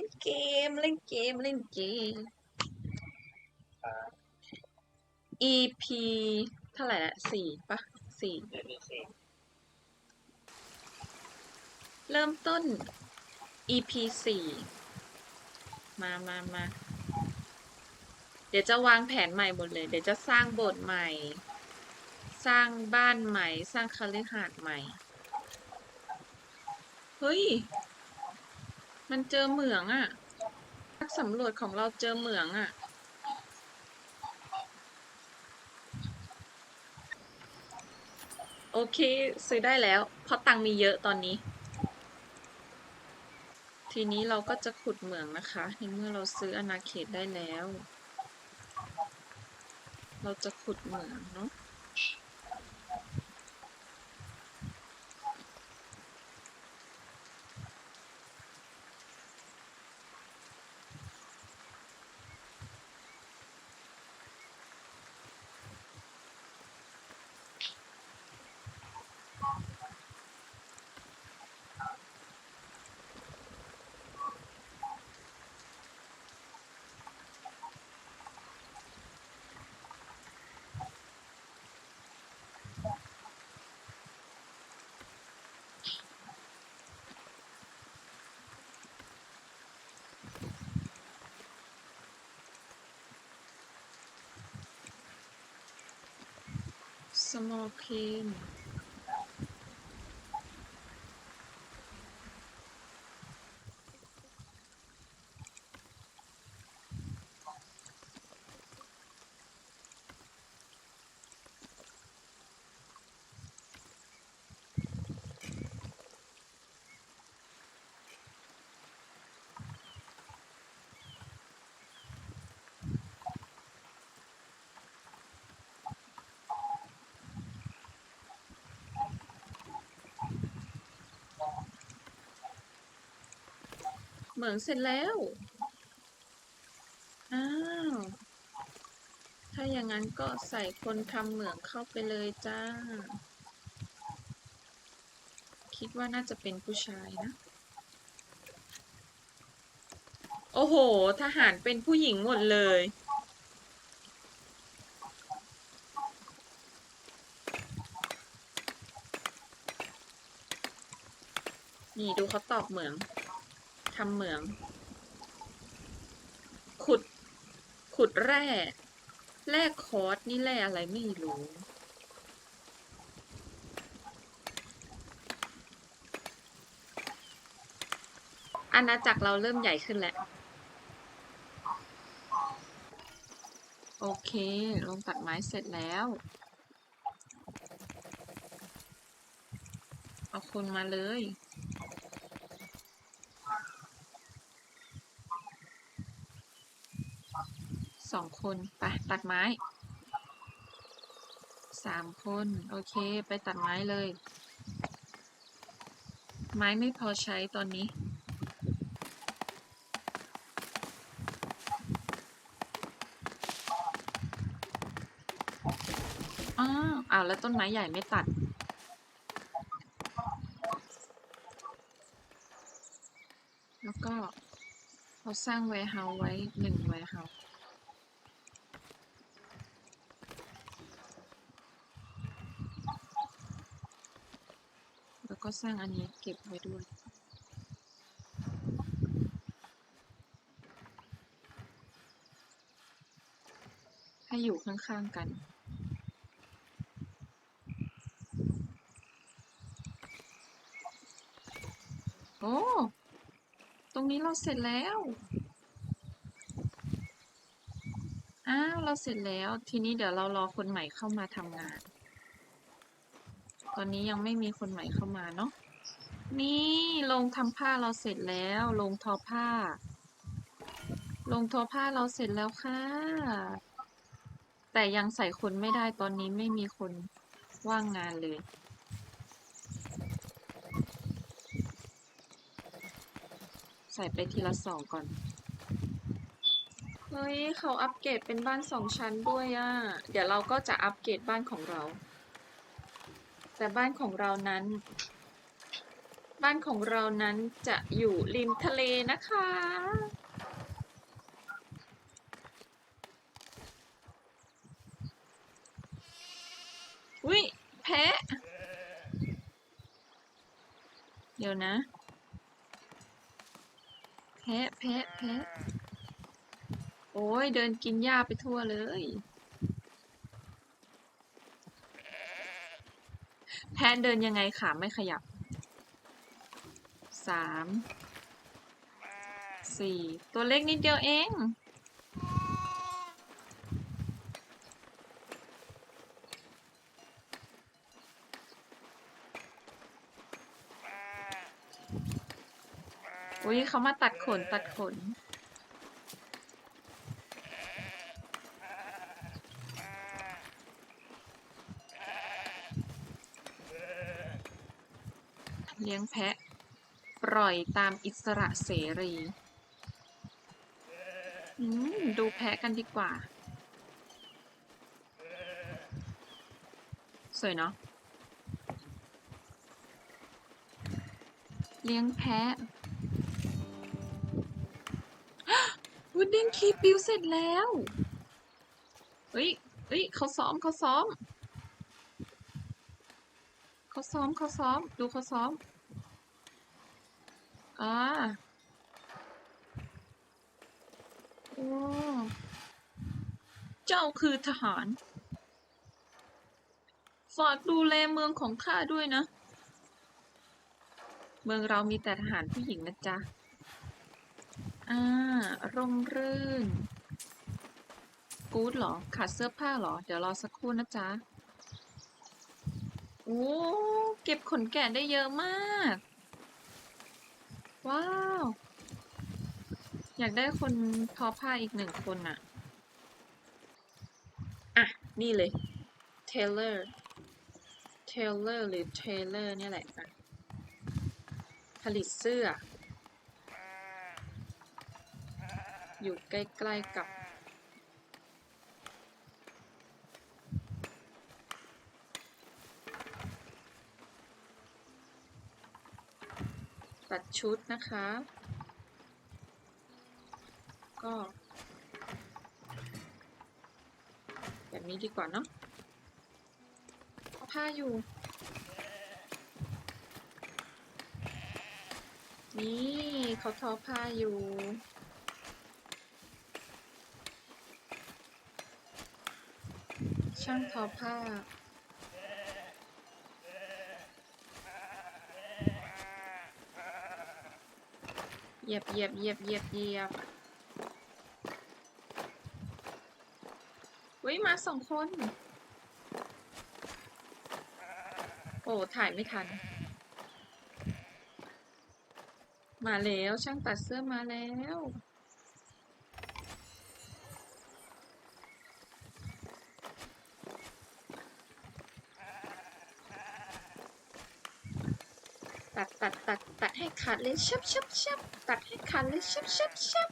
ล่นเกม เล่นเกม เล่นเกมอ่า EP เท่าไหร่ละสี่ปะสี่เดี๋ยวนี้สิเริ่มต้น EP สี่มามามาเดี๋ยวจะวางแผนใหม่หมดเลย เดี๋ยวจะสร้างโบสถ์ใหม่ สร้างบ้านใหม่ สร้างคฤหาสน์ใหม่ เฮ้ย มันเจอเหมืองอะนักสำรวจของเราเจอเหมืองอะโอเค ซื้อได้แล้ว เพราะตังมีเยอะตอนนี้ ทีนี้เราก็จะขุดเหมืองนะคะในเมื่อเราซื้ออาณาเขตได้แล้ว เราจะขุดเหมืองเนาะ 什么 เหมืองเสร็จแล้ว อ้าว ถ้าอย่างนั้นก็ใส่คนทำเหมืองเข้าไปเลยจ้า คิดว่าน่าจะเป็นผู้ชายนะ โอ้โห ทหารเป็นผู้หญิงหมดเลยนี่ดูเขาตอกเหมือง ทำเหมือง ขุด ขุดแร่ แร่คอร์สนี่แร่อะไรไม่รู้ อาณาจักรเราเริ่มใหญ่ขึ้นแล้ว โอเค ลงตัดไม้เสร็จแล้ว เอาคนมาเลย สองคน ไป ตัดไม้สามคน โอเค ไปตัดไม้เลย ไม้ไม่พอใช้ตอนนี้ อ้าวอ้าวแล้วต้นไม้ใหญ่ไม่ตัดแล้วก็เราสร้าง warehouse ไว้หนึ่ง warehouse แล้ว ก็สร้างอันนี้เก็บไว้ด้วยให้อยู่ข้างๆกันโอ้ ตรงนี้เราเสร็จแล้ว อ้าว เราเสร็จแล้ว ทีนี้เดี๋ยวเรารอคนใหม่เข้ามาทำงาน ตอนนี้ยังไม่มีคนใหม่เข้ามาเนาะ นี่ลงทำผ้าเราเสร็จแล้ว ลงทอผ้า ลงทอผ้าเราเสร็จแล้วค่ะ แต่ยังใส่คนไม่ได้ตอนนี้ไม่มีคนว่างงานเลยใส่ไปทีละสองก่อน เฮ้ย เขาอัปเกรดเป็นบ้านสองชั้นด้วยอะ่ะ เดี๋ยวเราก็จะอัปเกรดบ้านของเรา แต่บ้านของเรานั้น บ้านของเรานั้นจะอยู่ริมทะเลนะคะ อุ้ยแพะ เดี๋ยวนะ แพะแพะแพะโอ้ยเดินกินหญ้าไปทั่วเลย พะเดินยังไงขาไม่ขยับสามสี่ตัวเล็กนิดเดียวเอง อุ้ยเขามาตัดขนตัดขน เลี้ยงแพะ ปล่อยตามอิสระเสรีดูแพะกันดีกว่า สวยเนาะ เลี้ยงแพะวูดเดนคีปิวเสร็จแล้ว เฮ้ย เฮ้ย เขาซ้อมเขาซ้อม เขาซ้อมเขาซ้อม ดูเขาซ้อมอ่าโอ้เจ้าคือทหาร ฝากดูแลเมืองของข้าด้วยนะ เมืองเรามีแต่ทหารผู้หญิงนะจ๊ะ อ่า ร่มรื่น กู๊ดเหรอ ขาดเสื้อผ้าเหรอ เดี๋ยวรอสักครู่นะจ๊ะ อ้ เก็บขนแกะได้เยอะมาก ว้าว อยากได้คนทอผ้าอีกหนึ่งคนอะอะ นี่เลย Taylor Taylor หรือ Taylor เนี่ยแหละอะผลิตเสื้อ อยู่ใกล้ ๆ กับ ตัดชุดนะคะ ก็ แบบนี้ดีกว่าเนาะเอาผ้าอยู่ นี่เขาทอผ้าอยู่ช่างทอผ้า ยียบเหยียบเหยียบเหยียบเหยียบเฮ้ยมาสองคน โอ้ถ่ายไม่ทัน มาแล้วช่างตัดเสื้อมาแล้ว ตัดตัดตัดตัดให้ขาดเลยชับชับชับตัดให้ขาดเลยชับชับชับ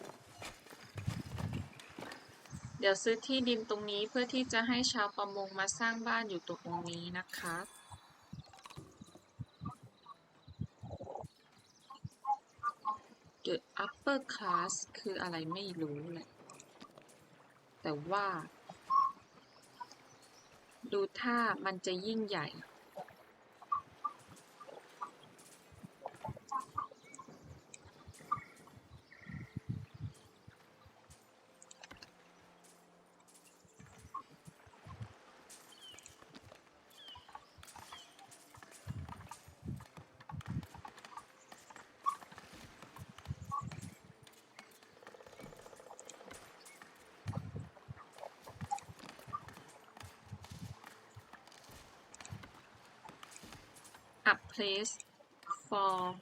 เดี๋ยวซื้อที่ดินตรงนี้เพื่อที่จะให้ชาวประมงมาสร้างบ้านอยู่ตรงนี้นะคะ The upper class คืออะไรไม่รู้แหละ แต่ว่า ดูท่ามันจะยิ่งใหญ่ a place for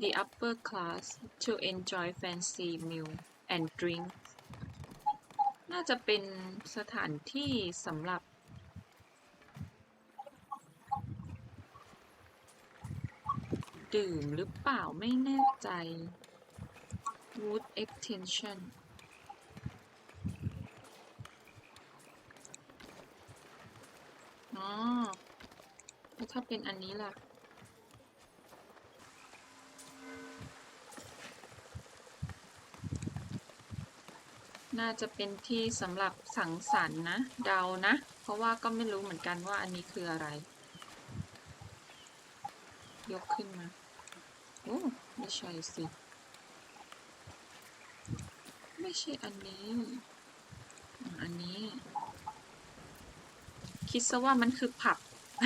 the upper class to enjoy fancy meal and drink น่าจะเป็นสถานที่สำหรับ ดื่มหรือเปล่าไม่แน่ใจ wood extension อ๋อ แล้วถ้าเป็นอันนี้แหละน่าจะเป็นที่สำหรับสังสรรค์นะ เดานะ เพราะว่าก็ไม่รู้เหมือนกันว่าอันนี้คืออะไร ยกขึ้นมา โอ้ ไม่ใช่สิ ไม่ใช่อันนี้ อันนี้ คิดซะว่ามันคือผับ ก็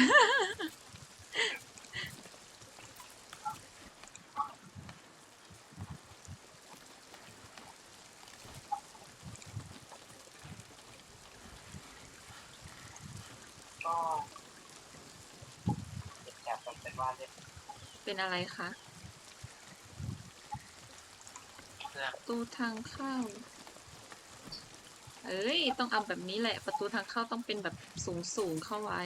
เด็กแบบมันเป็นว่าเล่นเป็นอะไรคะ เครื่องประตูทางเข้า เอ้ย ต้องเอาแบบนี้แหละ ประตูทางเข้าต้องเป็นแบบสูงสูงๆเข้าไว้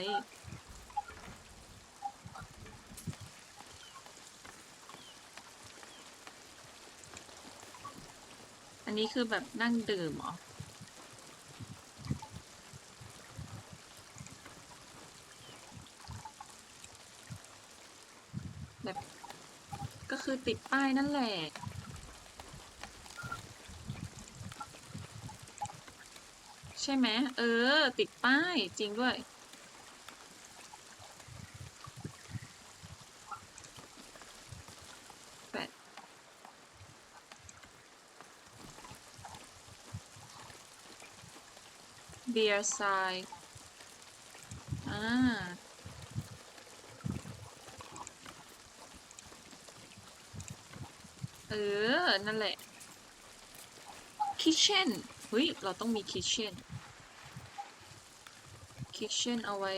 นี้คือแบบนั่งดื่มเหรอ แบบก็คือติดป้ายนั่นแหละ ใช่ไหมเออ ติดป้ายจริงด้วย เบียร์ไซอ่าเออ นั่นแหละ kitchen เฮ้ย เราต้องมี kitchen kitchen เอาไว้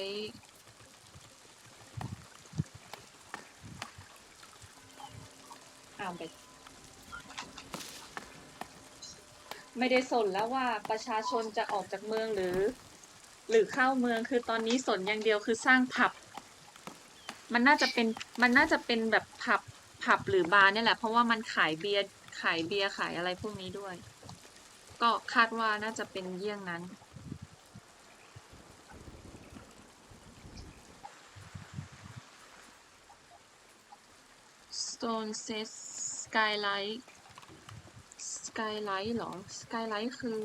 เอาไป ไม่ได้สนแล้วว่าประชาชนจะออกจากเมืองหรือ หรือเข้าเมืองคือตอนนี้สนอย่างเดียวคือสร้างผับ มันน่าจะเป็นมันน่าจะเป็นแบบผับผับหรือบาร์เนี่ยแหละ เพราะว่ามันขายเบียร์ขายเบียร์ขายอะไรพวกนี้ด้วย ก็คาดว่าน่าจะเป็นเยี่ยงนั้น Stone says skylight สกายไลท์หรอ skylight คือ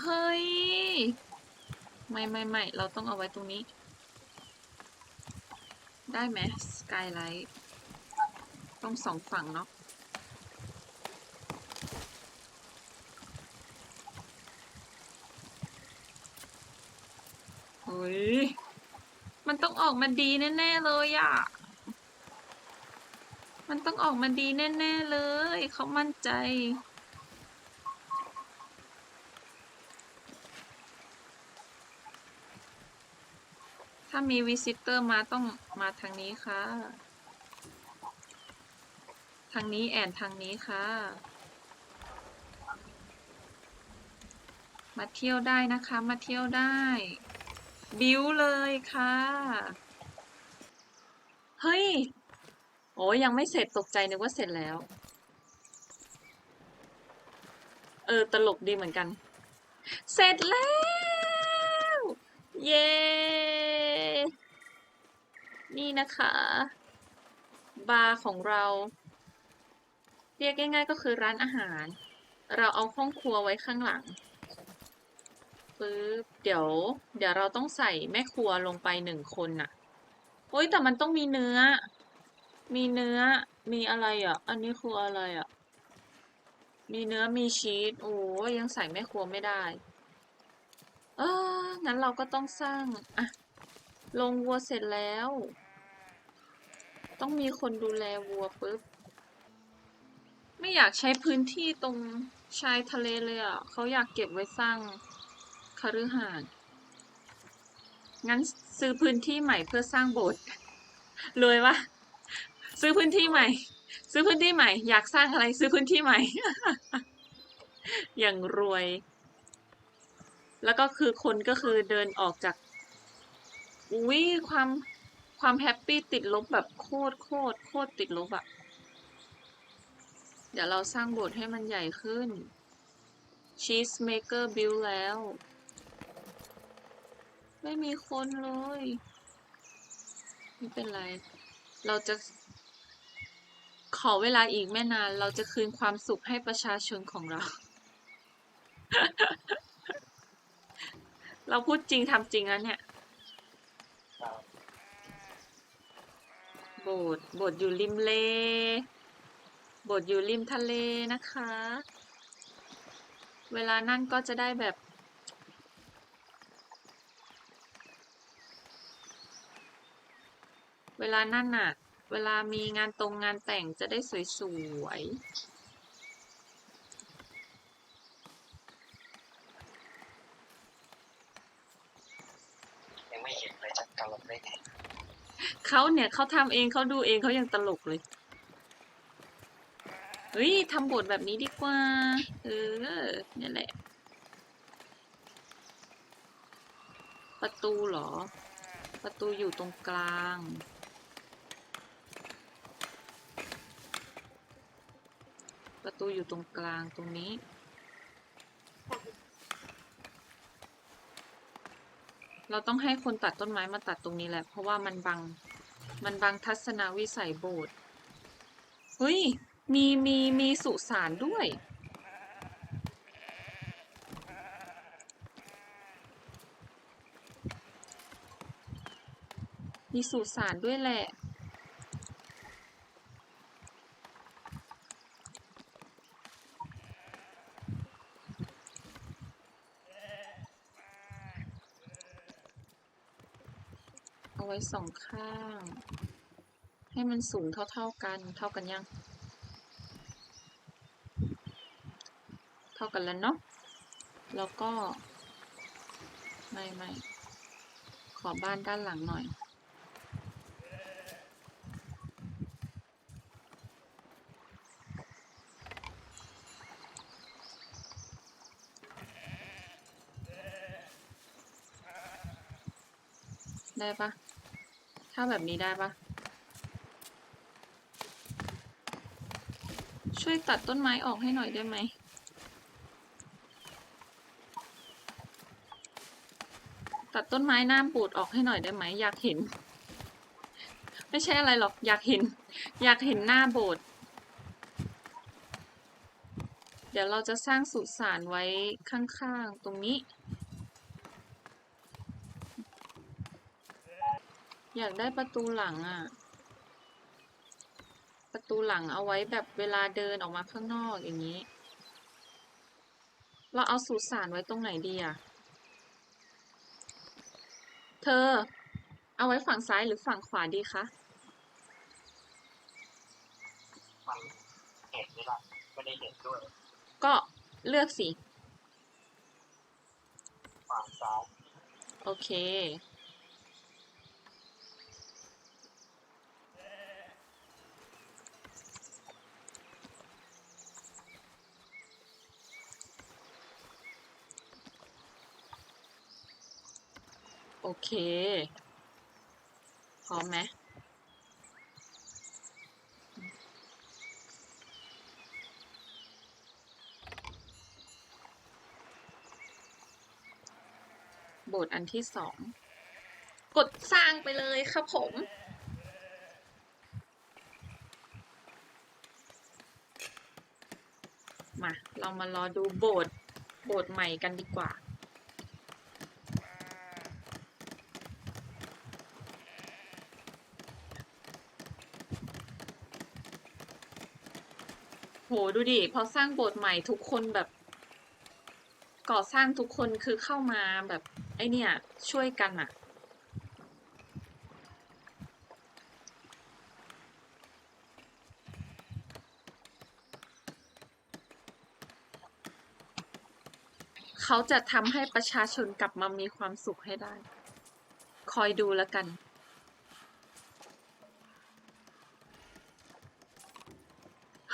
เฮ้ย ไม่ไม่ไม่เราต้องเอาไว้ตรงนี้ ได้ไหม skylight ต้องสองฝั่งเนาะเฮ้ย มันต้องออกมาดีแน่ ๆ เลยอะ มันต้องออกมาดีแน่ ๆ เลย เขามั่นใจ ถ้ามีวิสิเตอร์มาต้องมาทางนี้ค่ะ ทางนี้แอนทางนี้ค่ะ มาเที่ยวได้นะคะ มาเที่ยวได้ บิวเลยค่ะ เฮ้ย โอ้ยยังไม่เสร็จตกใจนึกว่าเสร็จแล้ว เออ ตลกดีเหมือนกัน เสร็จแล้ว เย้ นี่นะคะ บาร์ของเรา เรียกง่ายๆก็คือร้านอาหาร เราเอาห้องครัวไว้ข้างหลังปึ๊บเดี๋ยว เดี๋ยวเราต้องใส่แม่ครัวลงไปหนึ่งคนน่ะ โอ้ยแต่มันต้องมีเนื้อ มีเนื้อ มีอะไรอะ อันนี้คืออะไรอะ มีเนื้อ มีชีส โอ้ยยังใส่แม่ครัวไม่ได้ เออ งั้นเราก็ต้องสร้างอะลงวัวเสร็จแล้ว ต้องมีคนดูแลวัวปุ๊บ ไม่อยากใช้พื้นที่ตรงชายทะเลเลยอะ เขาอยากเก็บไว้สร้างคฤหาสน์งั้นซื้อพื้นที่ใหม่เพื่อสร้างโบสถ์รวยวะ ซื้อพื้นที่ใหม่ ซื้อพื้นที่ใหม่ อยากสร้างอะไรซื้อพื้นที่ใหม่ อย่างรวย แล้วก็คือคนก็คือเดินออกจากอุ้ยความความแฮปปี้ติดลบแบบโคตรโคตรโคตรติดลบอะเดี๋ยวเราสร้างโบสถ์ให้มันใหญ่ขึ้น Cheesemaker build แล้ว ไม่มีคนเลย ไม่เป็นไร เราจะ ขอเวลาอีกไม่นาน เราจะคืนความสุขให้ประชาชนของเรา เราพูดจริงทำจริงแล้วเนี่ยเราโบสถ์โบสถ์อยู่ริมเล โบสถ์อยู่ริมทะเลนะคะ เวลานั่นก็จะได้แบบเวลานั่นน่ะ เวลามีงานตรงงานแต่งจะได้สวยยังไม่เห็นเลยจะตลกได้ไงๆเขาเนี่ยเขาทำเองเขาดูเองเขายังตลกเลยเฮ้ยทำโบทแบบนี้ดีกว่า เออเนี่ยแหละ ประตูเหรอ ประตูอยู่ตรงกลาง ประตูอยู่ตรงกลางตรงนี้ เราต้องให้คนตัดต้นไม้มาตัดตรงนี้แหละ เพราะว่ามันบัง มันบังทัศนวิสัยโบสถ์ เฮ้ย มีมีมีสุสานด้วย มีสุสานด้วยแหละ เอาไว้ สองข้าง ให้มันสูงเท่าๆกัน เท่ากันยัง เท่ากันแล้วเนาะ แล้วก็ ไม่ไม่ขอบ้านด้านหลังหน่อยได้ปะ ถ้าแบบนี้ได้ปะช่วยตัดต้นไม้ออกให้หน่อยได้ไหม ตัดต้นไม้หน้าปูดออกให้หน่อยได้ไหม อยากเห็น ไม่ใช่อะไรหรอก อยากเห็น อยากเห็นหน้าโบสถ์เดี๋ยวเราจะสร้างสุสานไว้ข้างๆ ตรงนี้ อยากได้ประตูหลังอะ ประตูหลังเอาไว้แบบเวลาเดินออกมาข้างนอกอย่างนี้ เราเอาสุสานไว้ตรงไหนดีอะ เธอ เอาไว้ฝั่งซ้ายหรือฝั่งขวาดีคะมันเห็นด้วยล่ะไม่ได้เห็นด้วย ก็เลือกสิฝั่งซ้ายโอเค อเค พร้อมไหมโบทอันที่สอง กดสร้างไปเลยครับผม มา เรามารอดูโบสถ์โบสถ์ใหม่กันดีกว่า ดูดิพอสร้างโบสถ์ใหม่ทุกคนแบบ ก่อสร้างทุกคนคือเข้ามาแบบไอเนี่ย ช่วยกันอะเขาจะทำให้ประชาชนกลับมามีความสุขให้ได้ คอยดูแล้วกัน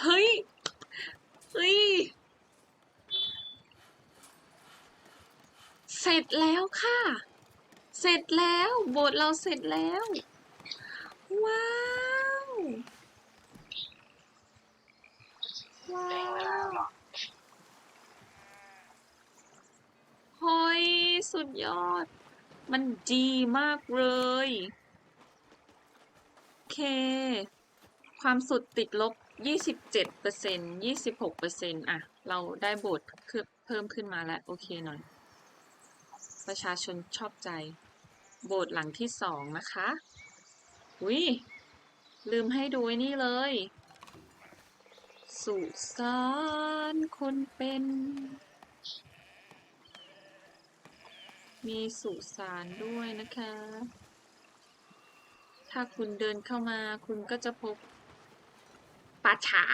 เฮ้ย เฮ้ย เสร็จแล้วค่ะ เสร็จแล้ว โบสถ์เราเสร็จแล้ว ว้าว ว้าวเหรอเฮ้ยสุดยอด มันดีมากเลย โอเค ความสุดติดลบ 27%เปอร์เซ็นต์26%เปอร์เซ็นต์อะเราได้โบสถ์เพิ่มขึ้นมาแล้ว โอเคหน่อยประชาชนชอบใจ โบสถ์หลังที่สองนะคะ อุ้ยลืมให้ดูไอ้นี่เลย สุสานคนเป็น มีสุสานด้วยนะคะ ถ้าคุณเดินเข้ามาคุณก็จะพบป่าช้า